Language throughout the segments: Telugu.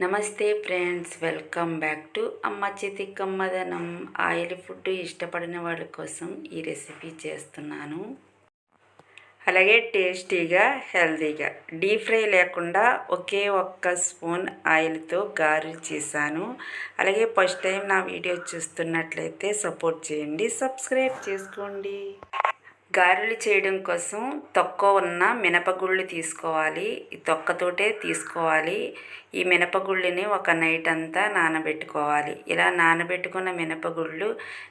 నమస్తే ఫ్రెండ్స్ వెల్కమ్ బ్యాక్ టు అమ్మ చితికమ్మదనం ఆయిల్ ఫుడ్ ఇష్టపడిన వాళ్ళ కోసం ఈ రెసిపీ చేస్తున్నాను. అలాగే టేస్టీగా హెల్తీగా డీప్ ఫ్రై లేకుండా ఒకే ఒక్క స్పూన్ ఆయిల్తో గారెలు చేశాను. అలాగే ఫస్ట్ టైం నా వీడియో చూస్తున్నట్లయితే సపోర్ట్ చేయండి సబ్స్క్రైబ్ చేసుకోండి. గారెలు చేయడం కోసం తొక్క ఉన్న మినపగుళ్ళు తీసుకోవాలి. ఈ తొక్కతోటే తీసుకోవాలి. ఈ మినపగుళ్ళని ఒక నైట్ అంతా నానబెట్టుకోవాలి. ఇలా నానబెట్టుకున్న మినపగుళ్ళు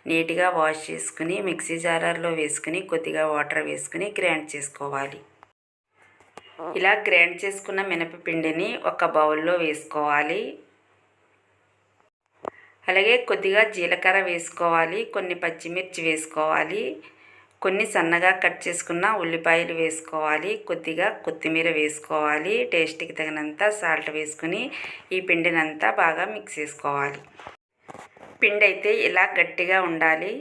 నీట్గా వాష్ చేసుకుని మిక్సీ జారర్లో వేసుకుని కొద్దిగా వాటర్ వేసుకుని గ్రైండ్ చేసుకోవాలి. ఇలా గ్రైండ్ చేసుకున్న మినపపిండిని ఒక బౌల్లో వేసుకోవాలి. అలాగే కొద్దిగా జీలకర్ర వేసుకోవాలి. కొన్ని పచ్చిమిర్చి వేసుకోవాలి. కొన్ని సన్నగా కట్ చేసుకున్న ఉల్లిపాయలు వేసుకోవాలి కొద్దిగా కొత్తిమీర వేసుకోవాలి టేస్ట్కి తగినంత సాల్ట్ వేసుకుని ఈ పిండినంతా బాగా మిక్స్ చేసుకోవాలి. పిండి అయితే ఇలా గట్టిగా ఉండాలి.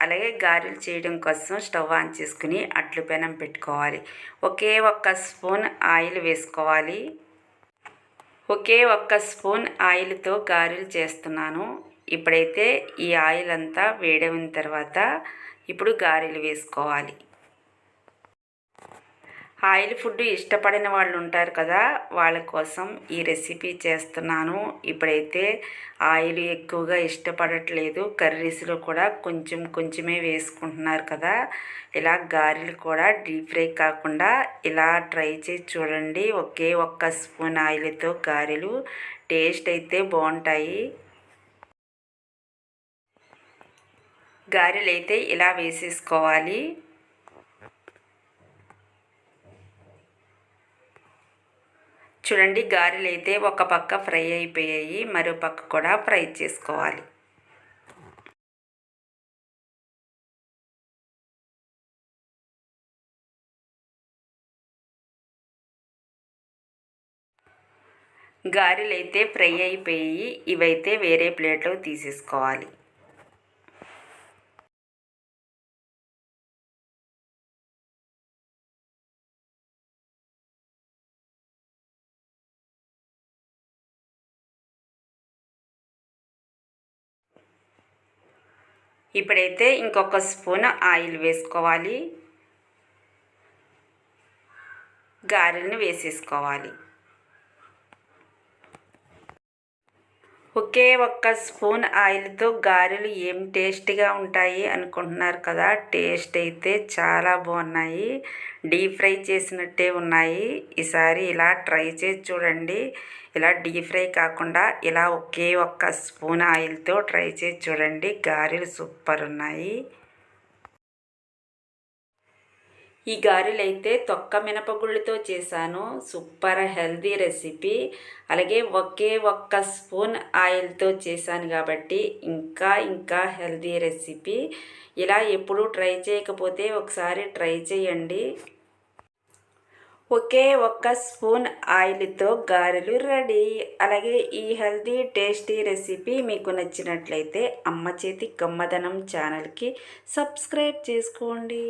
అలాగే గారెలు చేయడం కోసం స్టవ్ ఆన్ చేసుకుని అట్లు పెనం పెట్టుకోవాలి. ఒకే ఒక్క స్పూన్ ఆయిల్ వేసుకోవాలి. ఒకే ఒక్క స్పూన్ ఆయిల్తో గారెలు చేస్తున్నాను. ఇప్పుడైతే ఈ ఆయిల్ అంతా వేడైన తర్వాత ఇప్పుడు గారెలు వేసుకోవాలి. ఆయిల్ ఫుడ్ ఇష్టపడిన వాళ్ళు ఉంటారు కదా వాళ్ళ కోసం ఈ రెసిపీ చేస్తున్నాను. ఇప్పుడైతే ఆయిల్ ఎక్కువగా ఇష్టపడట్లేదు. కర్రీస్లో కూడా కొంచెం కొంచెమే వేసుకుంటున్నారు కదా. ఇలా గారెలు కూడా డీప్ ఫ్రై కాకుండా ఇలా ట్రై చేసి చూడండి. ఒకే ఒక్క స్పూన్ ఆయిల్తో గారెలు టేస్ట్ అయితే బాగుంటాయి. గారెలు అయితే ఇలా వేసేసుకోవాలి. చూడండి గారెలు అయితే ఒక పక్క ఫ్రై అయిపోయాయి. మరో పక్క కూడా ఫ్రై చేసుకోవాలి. గారెలు అయితే ఫ్రై అయిపోయి ఇవైతే వేరే ప్లేట్లో తీసేసుకోవాలి. ఇప్పుడైతే ఇంకొక స్పూన్ ఆయిల్ వేసుకోవాలి. గారెలను వేసేసుకోవాలి. ఒకే ఒక్క స్పూన్ ఆయిల్తో గారెలు ఏం టేస్టీగా ఉంటాయి అనుకుంటున్నారు కదా? టేస్ట్ అయితే చాలా బాగున్నాయి. డీప్ ఫ్రై చేసినట్టే ఉన్నాయి. ఈసారి ఇలా ట్రై చేసి చూడండి. ఇలా డీప్ ఫ్రై కాకుండా ఇలా ఒకే ఒక్క స్పూన్ ఆయిల్తో ట్రై చేసి చూడండి. గారెలు సూపర్ ఉన్నాయి. ఈ గారెలు అయితే తొక్క మినపగుళ్ళతో చేశాను. Super healthy recipe. అలాగే ఒకే ఒక్క స్పూన్ ఆయిల్తో చేశాను కాబట్టి ఇంకా ఇంకా హెల్దీ రెసిపీ. ఇలా ఎప్పుడూ ట్రై చేయకపోతే ఒకసారి ట్రై చేయండి. ఒకే ఒక్క స్పూన్ ఆయిల్తో గారెలు రెడీ. అలాగే ఈ హెల్దీ టేస్టీ రెసిపీ మీకు నచ్చినట్లయితే అమ్మ చేతి గమ్మదనం ఛానల్కి సబ్స్క్రైబ్ చేసుకోండి.